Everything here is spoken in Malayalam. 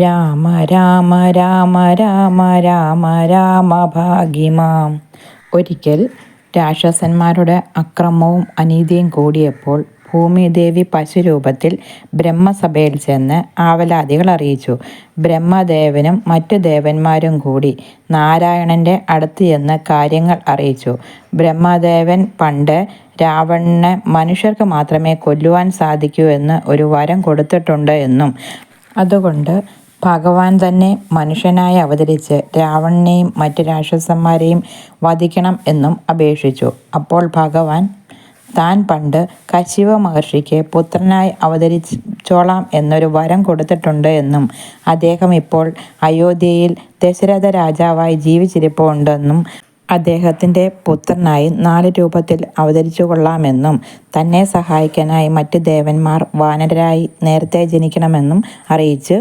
രാമ രാമ രാമ രാമ രാമ രാമ ഭാഗ്യമാം ഒരിക്കൽ രാക്ഷസന്മാരുടെ അക്രമവും അനീതിയും കൂടിയപ്പോൾ ഭൂമിദേവി പശുരൂപത്തിൽ ബ്രഹ്മസഭയിൽ ചെന്ന് ആവലാദികൾ അറിയിച്ചു. ബ്രഹ്മദേവനും മറ്റു ദേവന്മാരും കൂടി നാരായണന്റെ അടുത്ത് ചെന്ന് കാര്യങ്ങൾ അറിയിച്ചു. ബ്രഹ്മദേവൻ പണ്ട് രാവണനെ മനുഷ്യർക്ക് മാത്രമേ കൊല്ലുവാൻ സാധിക്കൂ എന്ന് ഒരു വരം കൊടുത്തിട്ടുണ്ട് എന്നും അതുകൊണ്ട് ഭഗവാൻ തന്നെ മനുഷ്യനായി അവതരിച്ച് രാവണനെയും മറ്റ് രാക്ഷസന്മാരെയും വധിക്കണം എന്നും അപേക്ഷിച്ചു. അപ്പോൾ ഭഗവാൻ താൻ പണ്ട് കശിവ മഹർഷിക്ക് പുത്രനായി അവതരിച്ചോളാം എന്നൊരു വരം കൊടുത്തിട്ടുണ്ട് എന്നും അദ്ദേഹം ഇപ്പോൾ അയോധ്യയിൽ ദശരഥ രാജാവായി ജീവിച്ചിരിപ്പുണ്ടെന്നും അദ്ദേഹത്തിന്റെ പുത്രനായി നാല് രൂപത്തിൽ അവതരിച്ചു കൊള്ളാമെന്നും തന്നെ സഹായിക്കാനായി മറ്റ് ദേവന്മാർ വാനരരായി നേരത്തെ ജനിക്കണമെന്നും അറിയിച്ച്